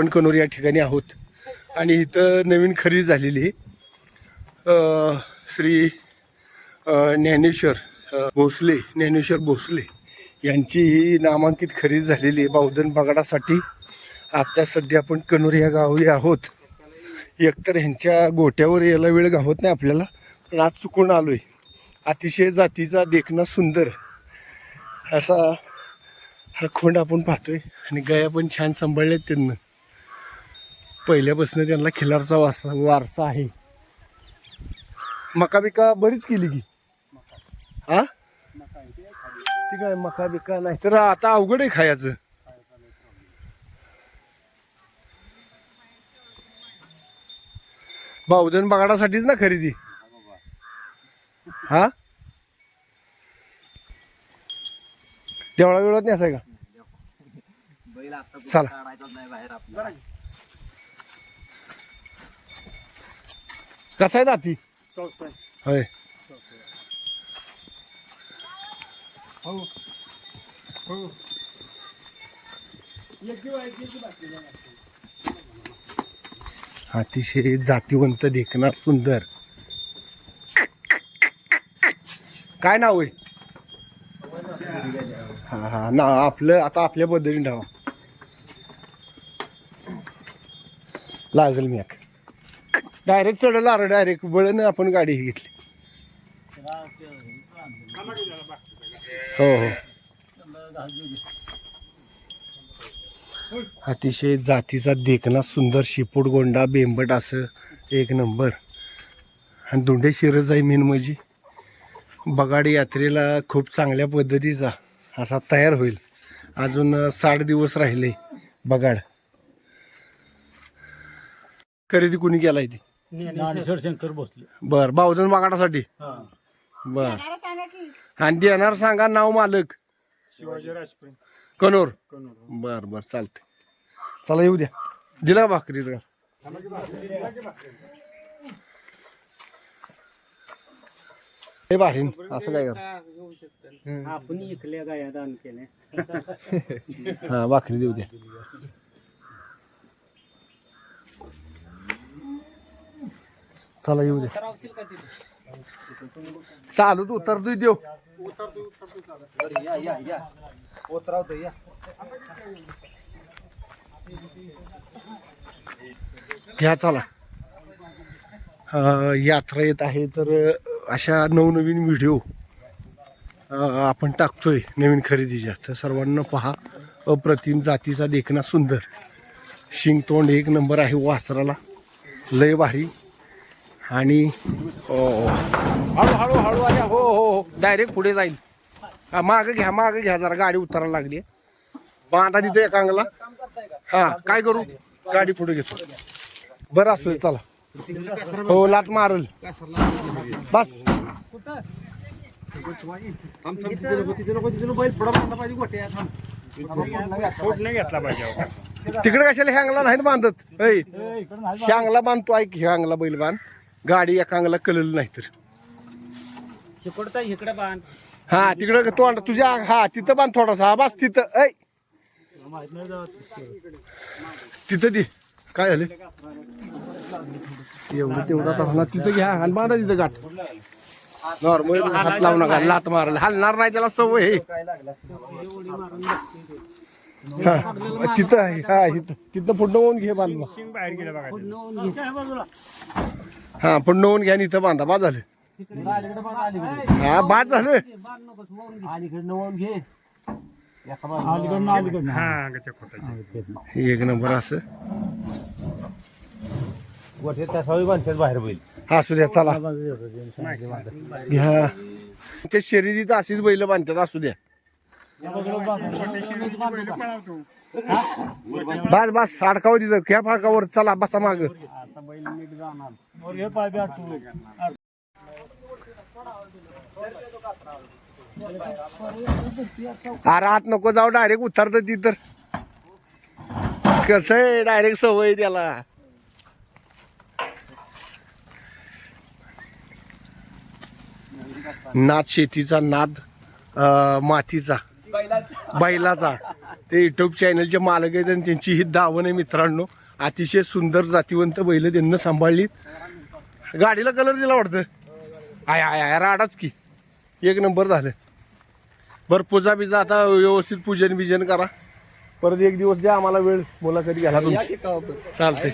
आपण कनोर या ठिकाणी आहोत. आणि इथं नवीन खरेदी झालेली आहे. श्री ज्ञानेश्वर भोसले ज्ञानेश्वर भोसले यांची ही नामांकित खरेदी झालेली आहे बहुधन बगाडासाठी. आता सध्या आपण कनोर या गावी आहोत. एकतर ह्यांच्या गोट्यावर यायला वेळ गावत नाही आपल्याला पण आज चुकून आलोय. अतिशय जातीचा देखणा सुंदर असा हा खोंड आपण पाहतोय आणि गया पण छान सांभाळल्यात त्यांना. पहिल्यापासून त्यांना खिलारचा वारसा वारसा आहे. मका बिका बरीच केली की? हा ठीक आहे मका बिका नाही तर आता अवघड आहे खायचं. बावधन बगाडासाठीच ना खरेदी? हा? तेवढा वेळात नाही असाय का चला. काढायचाच नाही बाहेर आपला कसा आहे दाती? होय. अतिशय जातीवंत देखणार सुंदर. काय नाव आहे? हा हा. ना आपलं आता आपल्या पद्धतीने ठेवा. लागल मी डायरेक्ट चढला अरे डायरेक्ट वळण आपण गाडी ही घेतली. हो हो. अतिशय जातीचा देखना सुंदर शिपूट गोंडा बेंबट असं एक नंबर. आणि दोंडे शिरज आहे मेन म्हणजे. बगाडी यात्रेला खूप चांगल्या पद्धतीचा असा तयार होईल. अजून साठ दिवस राहिले बगाड. खरेदी कुणी केला ती? ज्ञानेश्वर शंकर भोसले. बर बावधन बगाडासाठी? बर. आणि देणार सांगा नाव मालक. शिवाजी राजपुत कनोर. बर बर चालते चला येऊ द्या. दिला का भाकरी का हे भारीन असं काय कर? आपण इकल्या गाया दान केले हा भाकरी देऊ द्या. चला येऊ द्या चालू तू उतरतोय देऊ घ्या चला. यात्रा येत आहे तर अशा नवनवीन व्हिडिओ आपण टाकतोय नवीन खरेदीच्या. तर सर्वांना पहा अप्रतिम जातीचा देखना सुंदर. शिंग तोंड एक नंबर आहे वासराला. लय भारी. आणि हळू हळू हळू आल्या हो हो हो. डायरेक्ट पुढे जाईल. हा मागं घ्या मागं घ्या जरा. गाडी उतरायला लागली बांधा तिथे एका अंगला. हा काय करू? गाडी पुढे घेतो. बरं असू दे, चला. हो लाट मारल. बस. नाही घेतला पाहिजे तिकडे कशाला हँगला नाहीत बांधत? ऐ हँगला बांधतो ऐक हँगला बैल बांध. गाडी एका अंगला कलल नाही तर. शिकडता इकडे बांध. हा तिकडे तोंड तुझ्या हा तिथं बांध थोडासा हा बस तिथं ऐ. तिथं दे. काय झालं? एवढं तेवढा तर होणार तिथं घ्या आणि बांधा तिथं गाठ. नॉर्मल हात लावू नका लात मारायला. हलणार नाही त्याला सवय. हा, तिथं आहे. हा इथं. तिथं पुढं होऊन घे बांध शिंग बाहेर गेलं बघा हा पुढं होऊन घ्या आणि इथं बांधा. बाद झालं. हा बाद झालं. हा खोटाची एक नंबर असं. बाहेर बैल हा असू द्या चला. घ्या. ते शर्यतीत अशीच बैल बांधतात असू द्या. बस बस अडकाव तिथं. घ्या फाडकावर चला बसा माग. अरे आत नको जाऊ डायरेक्ट उतरत ती तर. कसं आहे डायरेक्ट सवय त्याला. नाद शेतीचा नाद मातीचा. बैलाचा. ते युट्यूब चॅनलचे मालक आहेत आणि त्यांची ही दावण आहे मित्रांनो. अतिशय सुंदर जातीवंत बैल त्यांना सांभाळलीत. गाडीला कलर दिला वाटतं. आय आय आय राडाच की. एक नंबर झालं. बरं पूजा बिजा आता व्यवस्थित पूजन बिजन करा. परत एक दिवस द्या आम्हाला वेळ मुलाखती घ्यायला तुमची चालतंय.